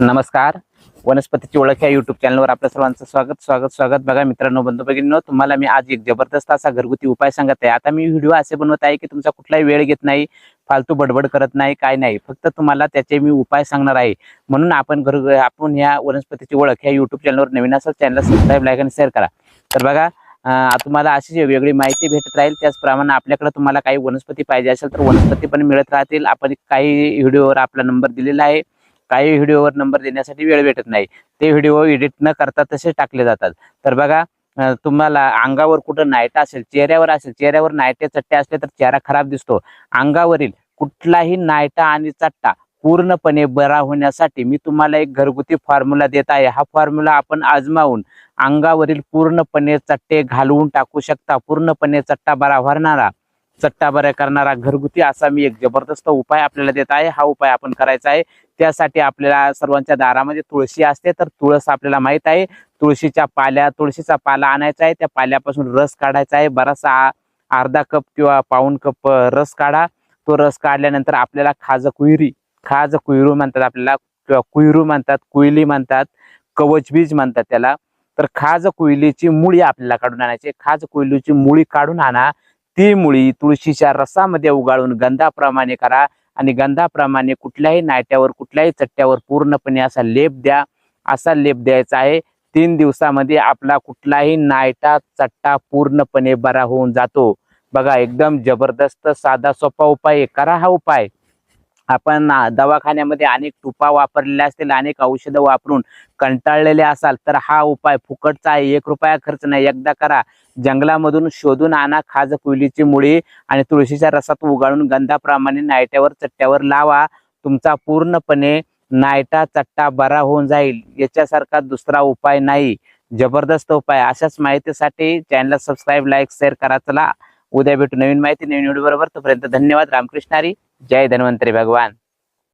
नमस्कार. वनस्पतीची ओळख या युट्यूब चॅनलवर आपल्या सर्वांचं स्वागत स्वागत स्वागत. बघा मित्रांनो बंधू भगिनींनो तुम्हाला मी आज एक जबरदस्त असा घरगुती उपाय सांगत आहे. आता मी व्हिडिओ असे बनवत आहे की तुमचा कुठलाही वेळ घेत नाही फालतू बडबड करत नाही काय नाही. फक्त तुम्हाला त्याचे मी उपाय सांगणार आहे. म्हणून आपण घर आपण ह्या वनस्पतीची ओळख ह्या युट्यूब चॅनलवर नवीन असाल चॅनल सबस्क्राईब लाईक आणि शेअर करा. तर बघा तुम्हाला अशीच वेगवेगळी माहिती भेटत राहील त्याचप्रमाणे आपल्याकडे तुम्हाला काही वनस्पती पाहिजे असेल तर वनस्पती पण मिळत राहतील. आपण काही व्हिडिओवर आपला नंबर दिलेला आहे. काही व्हिडिओवर नंबर देण्यासाठी वेळ भेटत नाही. ते व्हिडिओ एडिट न करता तसे टाकले जातात. तर बघा तुम्हाला अंगावर कुठं नायटा असेल चेहऱ्यावर असेल चेहऱ्यावर नायटे चट्टे असले तर चेहरा खराब दिसतो. अंगावरील कुठलाही नायटा आणि चट्टा पूर्णपणे बरा होण्यासाठी मी तुम्हाला एक घरगुती फॉर्म्युला देत आहे. हा फॉर्म्युला आपण आजमावून अंगावरील पूर्णपणे चट्टे घालवून टाकू शकता. पूर्णपणे चट्टा बरा भरणारा चट्टा बरा करणारा घरगुती असा मी एक जबरदस्त उपाय आपल्याला देत आहे. हा उपाय आपण करायचा आहे. त्यासाठी आपल्याला सर्वांच्या दारामध्ये तुळशी असते. तर तुळस आपल्याला माहीत आहे. तुळशीच्या पाल्या तुळशीचा पाला आणायचा आहे. त्या पाल्यापासून रस काढायचा आहे. बराचसा अर्धा कप किंवा पाऊन कप रस काढा. तो रस काढल्यानंतर आपल्याला खाज कुहिरी खाज कुहिरू म्हणतात आपल्याला किंवा कुहिरू म्हणतात कुयली म्हणतात कवचबीज म्हणतात त्याला. तर खाज कुयलीची मुळी आपल्याला काढून आणायची खाज कुयलीची मुळी काढून आणा. ती मुळी तुळशीच्या रसामध्ये उगाळून गंधाप्रमाणे करा. आणि गंधाप्रमाणे कुठल्याही नायट्यावर कुठल्याही चट्ट्यावर पूर्णपणे असा लेप द्या. असा लेप द्यायचा आहे. तीन दिवसामध्ये आपला कुठलाही नायटा चट्टा पूर्णपणे बरा होऊन जातो. बघा एकदम जबरदस्त साधा सोपा उपाय करा हा उपाय. आपण दवाखान्यामध्ये अनेक तुपा वापरलेल्या असतील अनेक औषधं वापरून कंटाळलेले असाल तर हा उपाय फुकटचा आहे. एक रुपया खर्च नाही. एकदा करा. जंगलामधून शोधून आणा खाज कुलीची मुळी आणि तुळशीच्या रसात उगाळून गंधाप्रमाणे नायट्यावर चट्ट्यावर लावा. तुमचा पूर्णपणे नायटा चट्टा बरा होऊन जाईल. याच्यासारखा दुसरा उपाय नाही. जबरदस्त उपाय. अशाच माहितीसाठी चॅनल सबस्क्राईब लाईक शेअर करा. चला उद्या भेटू नवीन माहिती नवीन व्हिडिओ बरोबर. तोपर्यंत धन्यवाद. रामकृष्णारी jaiden won three back-to-back.